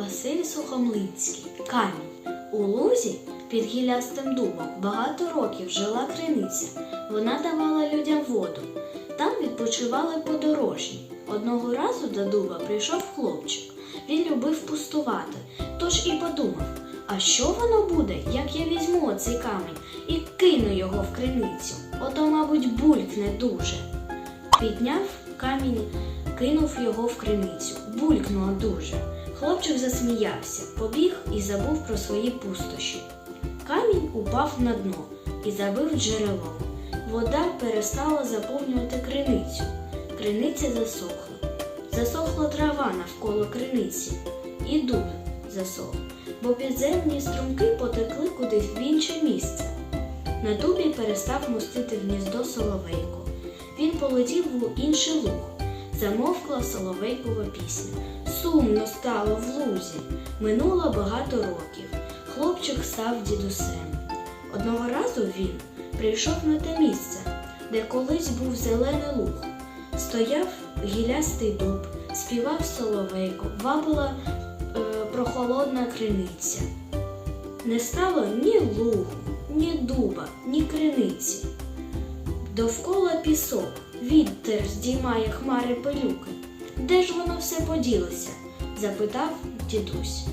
Василь Сухомлинський. Камінь. У лузі під гілястим дубом багато років жила криниця. Вона давала людям воду. Там відпочивали подорожні. Одного разу до дуба прийшов хлопчик. Він любив пустувати, тож і подумав: а що воно буде, як я візьму оцей камінь і кину його в криницю? Ото, мабуть, булькне дуже. Підняв камінь, кинув його в криницю. Булькнуло дуже. Хлопчик засміявся, побіг і забув про свої пустощі. Камінь упав на дно і забив джерело. Вода перестала заповнювати криницю. Криниця засохла. Засохла трава навколо криниці. І дуб засох, бо підземні струмки потекли кудись в інше місце. На дубі перестав мостити гніздо соловейко. Він полетів в інший луг. Замовкла соловейкова пісня. Сумно стало в лузі. Минуло багато років. Хлопчик став дідусем. Одного разу він прийшов на те місце, де колись був зелений луг. Стояв гілястий дуб, співав соловейко, вабила е, прохолодна криниця. Не стало ні лугу, ні дуба, ні криниці. Довкола пісок, вітер здіймає хмари пилюки. Де ж воно все поділося? запитав дідусь.